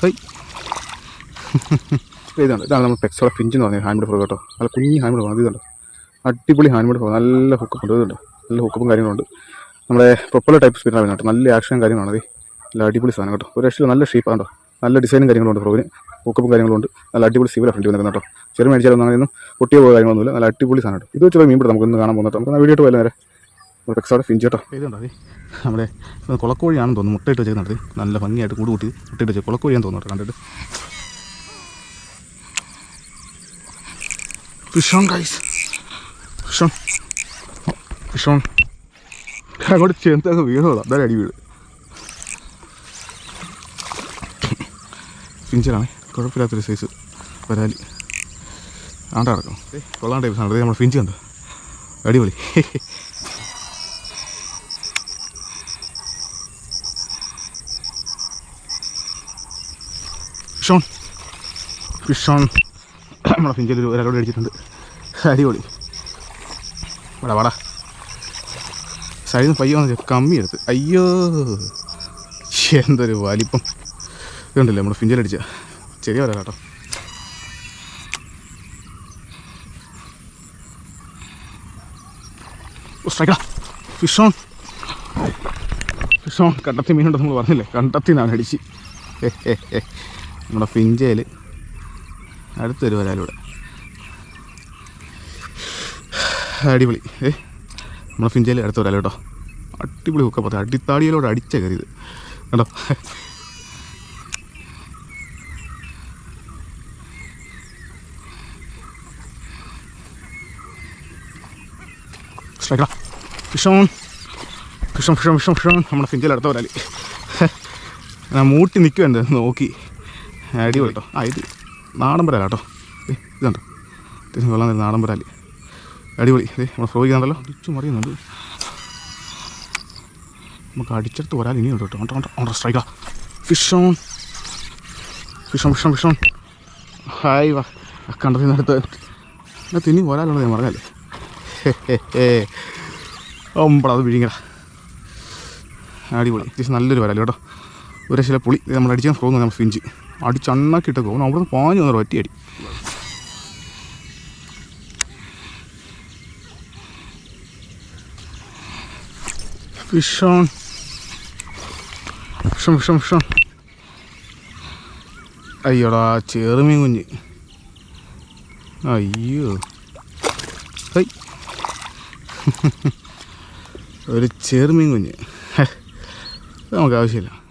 High ഇതാണ് ഇതാണ് നമ്മൾ പെക്സോള ഫിഞ്ച് എന്ന് പറഞ്ഞത് ഹാൻഡ് ഫ്രോ കേട്ടോ. നല്ല കുഞ്ഞ് ഹാൻഡ് ഫ്രോ ഇതുണ്ട് അടിപൊളി ഹാൻഡ് ഫ്രോ നല്ല ഹുക്കപ്പ് ഉണ്ട്. ഇതുണ്ട് നല്ല ഹുക്കപ്പും കാര്യങ്ങളുണ്ട് നമ്മുടെ പ്രൊപ്പലർ ടൈപ്പ് സ്പീഡാണ് കേട്ടോ നല്ല ആക്ഷൻ കാര്യങ്ങളാണ് അത് നല്ല അടിപൊളി സാധനം കേട്ടോ. ഒരു രക്ഷയിൽ നല്ല ഷേപ്പാണ് കേട്ടോ. നല്ല ഡിസൈനും കാര്യങ്ങളുണ്ട് ഫ്രോവിന് ഹുക്കപ്പും കാര്യങ്ങളുണ്ട് നല്ല അടിപൊളി സിവിലാണ് ഫ്രണ്ട് വന്നിരുന്നത് കേട്ടോ. ചെറിയ മേടിച്ചാലൊന്നും അങ്ങനെയൊന്നും പൊട്ടിയ പോയ കാര്യങ്ങളൊന്നുമില്ല. നല്ല അടിപൊളി സാധനം കേട്ടോ. ഇത് വെച്ച് മീൻ പിടുത്തം നമുക്ക് ഇന്ന് കാണാൻ പോകുന്നത് നമുക്ക് വീഡിയോ പോയാലും നേരെ. ഒരു പെക്സോടെ ഫിഞ്ച് കേട്ടോ നമ്മുടെ കുളക്കോഴിയാണെന്ന് തോന്നുന്നു. മുട്ടയിട്ട് വെച്ചത് നടത്തി. നല്ല ഭംഗിയായിട്ട് കൂട് കൂട്ടി മുട്ടയിട്ട് വെച്ചത് കുളക്കോഴിയാന്ന് തോന്നുന്നു കണ്ടിട്ട്. Fish on guys fish on fish on അങ്ങോട്ട് ചെന്തൊക്കെ വീണോളാം അതായത് അടി വീട് പിഞ്ചറാണ്. കുഴപ്പമില്ലാത്തൊരു സൈസ് വരാലി ആണ്ടാ കിടക്കണം കൊള്ളാണ്ടേ സാധനം നമ്മുടെ ഫിഞ്ച് കണ്ടോ? അടിപൊളി. ഫിഷോൺ ഫിഷോൺ നമ്മളെ ഫിഞ്ചിൽ ഒരു ഒരാളോട് അടിച്ചിട്ടുണ്ട്. അടിപൊളി. വാടാ വട. സൈഡിൽ നിന്ന് പയ്യ കമ്മി എടുത്ത്. അയ്യോ. എന്തൊരു വലിപ്പം. ഇതുണ്ടല്ലേ നമ്മുടെ ഫിഞ്ചിലടിച്ച ചെറിയ വരാം കേട്ടോ. ഫിഷോൺ ഫിഷോൺ കണ്ടത്തി മീനുണ്ടെന്ന് നമ്മൾ പറഞ്ഞില്ലേ? കണ്ടത്തി നിന്നാണ് അടിച്ച്. നമ്മുടെ ഫിഞ്ചയിൽ അടുത്തൊരു വരാലൂടെ. അടിപൊളി. ഏ നമ്മുടെ ഫിഞ്ചയിൽ അടുത്ത വരാലോ കേട്ടോ അടിപൊളി ഒക്കെ പത്ത് അടിത്താടിയിലൂടെ അടിച്ച കയറിയത്. കേട്ടോ fish on fish on fish on fish on fish on നമ്മുടെ ഫിഞ്ചയിൽ അടുത്ത വരാലി. ഞാൻ മൂട്ടി നിൽക്കുന്നുണ്ട് നോക്കി. അടിപൊളി കേട്ടോ ആ ഇത് നാടൻ പരാല കേട്ടോ ഇതുണ്ട്. അത്യാവശ്യം വെള്ളം തരുന്ന നാടൻ പരാലി. അടിപൊളി. അതെ നമ്മൾ ഫ്രോ ചെയ്യാണ്ടല്ലോ അടിച്ചു മറിയുന്നുണ്ട്. നമുക്ക് അടിച്ചെടുത്ത് വരാൽ ഇനിയുണ്ട് കേട്ടോ ഓണ്ട ഓണ്ട ഓണ്ട സ്ട്രൈക്കാ. Fish on fish on fish on fish on hi വാ. കണ്ടതിന് അടുത്ത്. അതിനകത്ത് ഇനി വരാലുള്ളത് ഞാൻ പറഞ്ഞാലേ ഒമ്പട അത് വിഴിങ്ങട അടിപൊളി. അത്യാവശ്യം നല്ലൊരു വരാൽ കേട്ടോ ഒരു ചില പുളി. നമ്മൾ അടിച്ചാൽ പോകുന്നത് നമ്മൾ ഫിഞ്ച്. അടിച്ചണ്ണാക്കിയിട്ട് പോകുന്നു അവിടെ നിന്ന് പാഞ്ഞു വന്നു ഒറ്റ അടി ഫിഷം അയ്യോടാ ചെറുമീൻ കുഞ്ഞ്. അയ്യോ. ഒരു ചെറുമീൻ കുഞ്ഞ്. നമുക്ക് ആവശ്യമില്ല.